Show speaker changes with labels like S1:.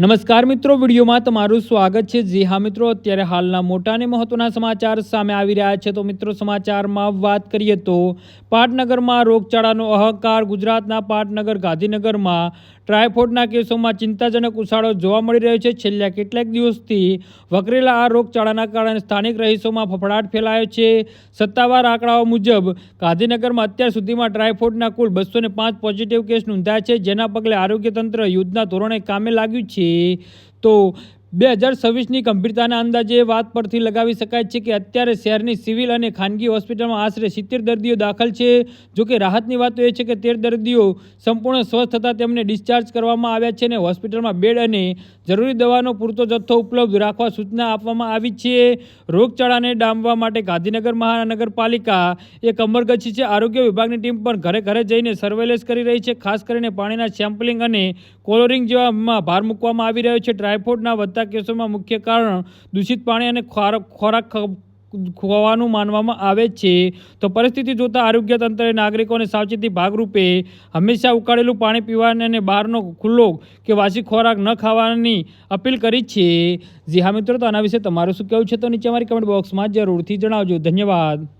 S1: નમસ્કાર મિત્રો, વિડીયોમાં તમારું સ્વાગત છે. જી હા મિત્રો, અત્યારે હાલના મોટા અને મહત્વના સમાચાર સામે આવી રહ્યા છે. તો મિત્રો, સમાચારમાં વાત કરીએ તો પાટનગરમાં રોગચાળાનો અહંકાર, ગુજરાતના પાટનગર, ગાંધીનગરમાં ટ્રાયફોડના કેસોમાં ચિંતાજનક ઉછાળો જોવા મળી રહ્યો છે. છેલ્લા કેટલાક દિવસથી વકરેલા આ રોગચાળાના કારણે સ્થાનિક રહીશોમાં ફફડાટ ફેલાયો છે. સત્તાવાર આંકડાઓ મુજબ, ગાંધીનગરમાં અત્યાર સુધીમાં ટ્રાયફોડના કુલ બસો પોઝિટિવ કેસ નોંધાયા છે, જેના પગલે આરોગ્ય તંત્ર યુદ્ધના ધોરણે કામે લાગ્યું છે. તો બે હજાર છવ્વીસની ગંભીરતાના અંદાજે એ વાત પરથી લગાવી શકાય છે કે અત્યારે શહેરની સિવિલ અને ખાનગી હોસ્પિટલમાં આશરે સિત્તેર દર્દીઓ દાખલ છે. જો કે રાહતની વાત એ છે કે તેર દર્દીઓ સંપૂર્ણ સ્વસ્થ થતાં તેમને ડિસ્ચાર્જ કરવામાં આવ્યા છે અને હોસ્પિટલમાં બેડ અને જરૂરી દવાનો પૂરતો જથ્થો ઉપલબ્ધ રાખવા સૂચના આપવામાં આવી છે. રોગચાળાને ડામવા માટે ગાંધીનગર મહાનગરપાલિકા એ કમરગછી છે. આરોગ્ય વિભાગની ટીમ પણ ઘરે ઘરે જઈને સર્વેલન્સ કરી રહી છે. ખાસ કરીને પાણીના સેમ્પલિંગ અને કોલોરિંગ જેવામાં ભાર મૂકવામાં આવી રહ્યો છે. ટ્રાયફોડના વધતા કેસોમાં મુખ્ય કારણ દૂષિત પાણી અને ખોરાક ખોવાનું માનવામાં આવે છે. તો પરિસ્થિતિ જોતા આરોગ્ય તંત્રએ નાગરિકોને સાવચેતી ભાગરૂપે હંમેશા ઉકાળેલું પાણી પીવાને અને બહારનો ખુલ્લો કે વાસી ખોરાક ન ખાવાની અપીલ કરી છે. જી હા મિત્રો, તો આના વિશે તમારું શું કહેવું છે? તો નીચે અમારી કમેન્ટ બોક્સમાં જરૂરથી જણાવજો. ધન્યવાદ.